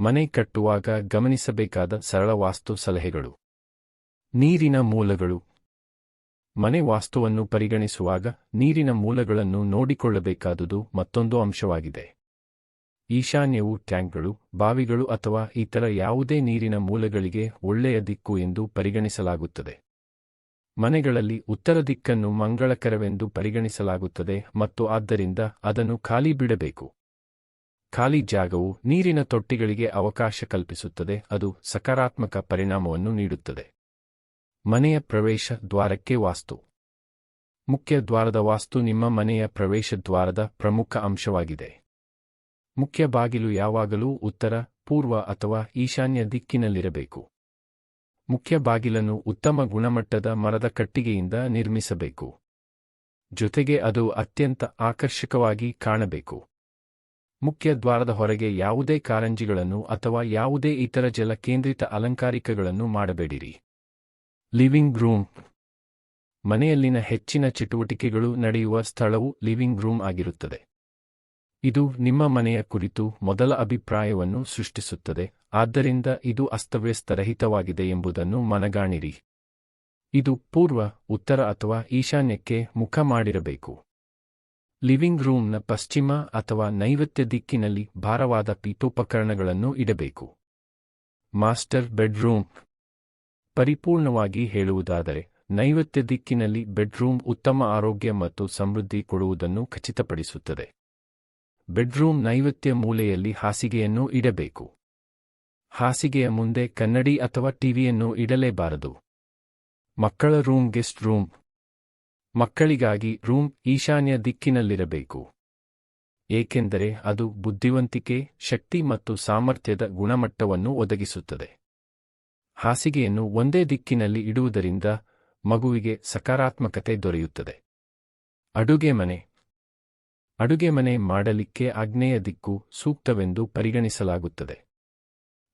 ಮನೆ ಕಟ್ಟುವಾಗ ಗಮನಿಸಬೇಕಾದ ಸರಳ ವಾಸ್ತು ಸಲಹೆಗಳು. ನೀರಿನ ಮೂಲಗಳು. ಮನೆ ವಾಸ್ತುವನ್ನು ಪರಿಗಣಿಸುವಾಗ ನೀರಿನ ಮೂಲಗಳನ್ನು ನೋಡಿಕೊಳ್ಳಬೇಕಾದುದು ಮತ್ತೊಂದು ಅಂಶವಾಗಿದೆ. ಈಶಾನ್ಯವು ಟ್ಯಾಂಕ್ಗಳು, ಬಾವಿಗಳು ಅಥವಾ ಇತರ ಯಾವುದೇ ನೀರಿನ ಮೂಲಗಳಿಗೆ ಒಳ್ಳೆಯ ದಿಕ್ಕು ಎಂದು ಪರಿಗಣಿಸಲಾಗುತ್ತದೆ. ಮನೆಗಳಲ್ಲಿ ಉತ್ತರ ದಿಕ್ಕನ್ನು ಮಂಗಳಕರವೆಂದು ಪರಿಗಣಿಸಲಾಗುತ್ತದೆ ಮತ್ತು ಆದ್ದರಿಂದ ಅದನ್ನು ಖಾಲಿ ಬಿಡಬೇಕು. ಖಾಲಿ ಜಾಗವು ನೀರಿನ ತೊಟ್ಟಿಗಳಿಗೆ ಅವಕಾಶ ಕಲ್ಪಿಸುತ್ತದೆ, ಅದು ಸಕಾರಾತ್ಮಕ ಪರಿಣಾಮವನ್ನು ನೀಡುತ್ತದೆ. ಮನೆಯ ಪ್ರವೇಶ ದ್ವಾರಕ್ಕೆ ವಾಸ್ತು. ಮುಖ್ಯ ದ್ವಾರದ ವಾಸ್ತು ನಿಮ್ಮ ಮನೆಯ ಪ್ರವೇಶ ದ್ವಾರದ ಪ್ರಮುಖ ಅಂಶವಾಗಿದೆ. ಮುಖ್ಯ ಬಾಗಿಲು ಯಾವಾಗಲೂ ಉತ್ತರ, ಪೂರ್ವ ಅಥವಾ ಈಶಾನ್ಯ ದಿಕ್ಕಿನಲ್ಲಿರಬೇಕು. ಮುಖ್ಯ ಬಾಗಿಲನ್ನು ಉತ್ತಮ ಗುಣಮಟ್ಟದ ಮರದ ಕಟ್ಟಿಗೆಯಿಂದ ನಿರ್ಮಿಸಬೇಕು. ಜೊತೆಗೆ ಅದು ಅತ್ಯಂತ ಆಕರ್ಷಕವಾಗಿ ಕಾಣಬೇಕು. ಮುಖ್ಯ ದ್ವಾರದ ಹೊರಗೆ ಯಾವುದೇ ಕಾರಂಜಿಗಳನ್ನು ಅಥವಾ ಯಾವುದೇ ಇತರ ಜಲ ಕೇಂದ್ರಿತ ಅಲಂಕಾರಿಕಗಳನ್ನು ಮಾಡಬೇಡಿರಿ. Living room. ಮನೆಯಲ್ಲಿನ ಹೆಚ್ಚಿನ ಚಟುವಟಿಕೆಗಳು ನಡೆಯುವ ಸ್ಥಳವು ಲಿವಿಂಗ್ ರೂಮ್ ಆಗಿರುತ್ತದೆ. ಇದು ನಿಮ್ಮ ಮನೆಯ ಕುರಿತು ಮೊದಲ ಅಭಿಪ್ರಾಯವನ್ನು ಸೃಷ್ಟಿಸುತ್ತದೆ, ಆದ್ದರಿಂದ ಇದು ಅಸ್ತವ್ಯಸ್ತರಹಿತವಾಗಿದೆ ಎಂಬುದನ್ನು ಮನಗಾಣಿರಿ. ಇದು ಪೂರ್ವ, ಉತ್ತರ ಅಥವಾ ಈಶಾನ್ಯಕ್ಕೆ ಮುಖ ಮಾಡಿರಬೇಕು. ಲಿವಿಂಗ್ ರೂಮ್ನ ಪಶ್ಚಿಮ ಅಥವಾ ನೈವತ್ಯ ದಿಕ್ಕಿನಲ್ಲಿ ಭಾರವಾದ ಪೀಠೋಪಕರಣಗಳನ್ನು ಇಡಬೇಕು. Master bedroom. ಪರಿಪೂರ್ಣವಾಗಿ ಹೇಳುವುದಾದರೆ ನೈವತ್ಯ ದಿಕ್ಕಿನಲ್ಲಿ ಬೆಡ್ರೂಮ್ ಉತ್ತಮ ಆರೋಗ್ಯ ಮತ್ತು ಸಮೃದ್ಧಿ ಕೊಡುವುದನ್ನು ಖಚಿತಪಡಿಸುತ್ತದೆ. ಬೆಡ್ರೂಮ್ ನೈವತ್ಯ ಮೂಲೆಯಲ್ಲಿ ಹಾಸಿಗೆಯನ್ನು ಇಡಬೇಕು. ಹಾಸಿಗೆಯ ಮುಂದೆ ಕನ್ನಡಿ ಅಥವಾ ಟಿವಿಯನ್ನು ಇಡಲೇಬಾರದು. ಮಕ್ಕಳ ರೂಮ್, ಗೆಸ್ಟ್ ರೂಮ್. ಮಕ್ಕಳಿಗಾಗಿ ರೂಮ್ ಈಶಾನ್ಯ ದಿಕ್ಕಿನಲ್ಲಿರಬೇಕು. ಏಕೆಂದರೆ ಅದು ಬುದ್ಧಿವಂತಿಕೆ, ಶಕ್ತಿ ಮತ್ತು ಸಾಮರ್ಥ್ಯದ ಗುಣಮಟ್ಟವನ್ನು ಒದಗಿಸುತ್ತದೆ. ಹಾಸಿಗೆಯನ್ನು ಒಂದೇ ದಿಕ್ಕಿನಲ್ಲಿ ಇಡುವುದರಿಂದ ಮಗುವಿಗೆ ಸಕಾರಾತ್ಮಕತೆ ದೊರೆಯುತ್ತದೆ. ಅಡುಗೆ ಮನೆ. ಅಡುಗೆ ಮನೆ ಮಾಡಲಿಕ್ಕೆ ಆಗ್ನೇಯ ದಿಕ್ಕು ಸೂಕ್ತವೆಂದು ಪರಿಗಣಿಸಲಾಗುತ್ತದೆ.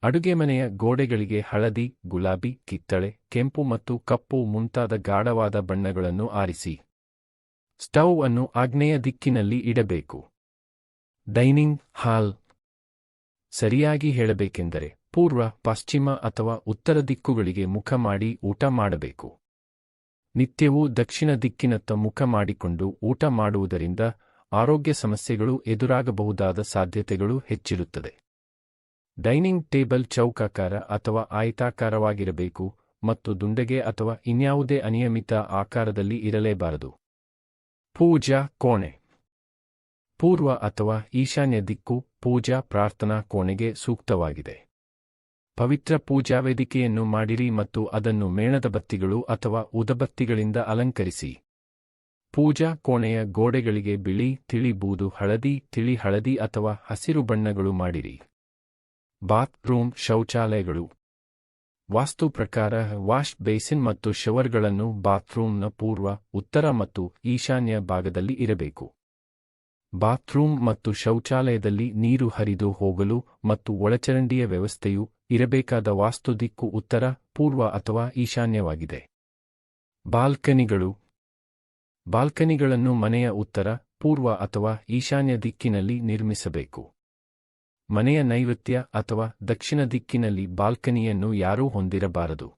ಅಡುಗೆ ಮನೆಯ ಗೋಡೆಗಳಿಗೆ ಹಳದಿ, ಗುಲಾಬಿ, ಕಿತ್ತಳೆ, ಕೆಂಪು ಮತ್ತು ಕಪ್ಪು ಮುಂತಾದ ಗಾಢವಾದ ಬಣ್ಣಗಳನ್ನು ಆರಿಸಿ. ಸ್ಟವ್ ಅನ್ನು ಆಗ್ನೇಯ ದಿಕ್ಕಿನಲ್ಲಿ ಇಡಬೇಕು. ಡೈನಿಂಗ್ ಹಾಲ್ ಸರಿಯಾಗಿ ಹೇಳಬೇಕೆಂದರೆ ಪೂರ್ವ, ಪಶ್ಚಿಮ ಅಥವಾ ಉತ್ತರ ದಿಕ್ಕುಗಳಿಗೆ ಮುಖ ಮಾಡಿ ಊಟ ಮಾಡಬೇಕು. ನಿತ್ಯವೂ ದಕ್ಷಿಣ ದಿಕ್ಕಿನತ್ತ ಮುಖ ಮಾಡಿಕೊಂಡು ಊಟ ಮಾಡುವುದರಿಂದ ಆರೋಗ್ಯ ಸಮಸ್ಯೆಗಳು ಎದುರಾಗಬಹುದಾದ ಸಾಧ್ಯತೆಗಳು ಹೆಚ್ಚಿರುತ್ತದೆ. ಡೈನಿಂಗ್ ಟೇಬಲ್ ಚೌಕಾಕಾರ ಅಥವಾ ಆಯತಾಕಾರವಾಗಿರಬೇಕು ಮತ್ತು ದುಂಡಗೆ ಅಥವಾ ಇನ್ಯಾವುದೇ ಅನಿಯಮಿತ ಆಕಾರದಲ್ಲಿ ಇರಲೇಬಾರದು. ಪೂಜಾ ಕೋಣೆ. ಪೂರ್ವ ಅಥವಾ ಈಶಾನ್ಯ ದಿಕ್ಕು ಪೂಜಾ ಪ್ರಾರ್ಥನಾ ಕೋಣೆಗೆ ಸೂಕ್ತವಾಗಿದೆ. ಪವಿತ್ರ ಪೂಜಾ ವೇದಿಕೆಯನ್ನು ಮಾಡಿರಿ ಮತ್ತು ಅದನ್ನು ಮೇಣದ ಬತ್ತಿಗಳು ಅಥವಾ ಉದಬತ್ತಿಗಳಿಂದ ಅಲಂಕರಿಸಿ. ಪೂಜಾ ಕೋಣೆಯ ಗೋಡೆಗಳಿಗೆ ಬಿಳಿ, ತಿಳಿ ಬೂದು ಹಳದಿ, ತಿಳಿ ಹಳದಿ ಅಥವಾ ಹಸಿರು ಬಣ್ಣಗಳು ಮಾಡಿರಿ. ಬಾತ್ ರೂಮ್ ಶೌಚಾಲಯಗಳು. ವಾಸ್ತು ಪ್ರಕಾರ ವಾಶ್ ಬೇಸಿನ್ ಮತ್ತು ಶವರ್ಗಳನ್ನು ಬಾತ್ರೂಮ್ನ ಪೂರ್ವ, ಉತ್ತರ ಮತ್ತು ಈಶಾನ್ಯ ಭಾಗದಲ್ಲಿ ಇರಬೇಕು. ಬಾತ್ರೂಮ್ ಮತ್ತು ಶೌಚಾಲಯದಲ್ಲಿ ನೀರು ಹರಿದು ಹೋಗಲು ಮತ್ತು ಒಳಚರಂಡಿಯ ವ್ಯವಸ್ಥೆಯು ಇರಬೇಕಾದ ವಾಸ್ತು ದಿಕ್ಕು ಉತ್ತರ, ಪೂರ್ವ ಅಥವಾ ಈಶಾನ್ಯವಾಗಿದೆ. ಬಾಲ್ಕನಿಗಳು. ಬಾಲ್ಕನಿಗಳನ್ನು ಮನೆಯ ಉತ್ತರ, ಪೂರ್ವ ಅಥವಾ ಈಶಾನ್ಯ ದಿಕ್ಕಿನಲ್ಲಿ ನಿರ್ಮಿಸಬೇಕು. ಮನೆಯ ನೈಋತ್ಯ ಅಥವಾ ದಕ್ಷಿಣ ದಿಕ್ಕಿನಲ್ಲಿ ಬಾಲ್ಕನಿಯನ್ನು ಯಾರೂ ಹೊಂದಿರಬಾರದು.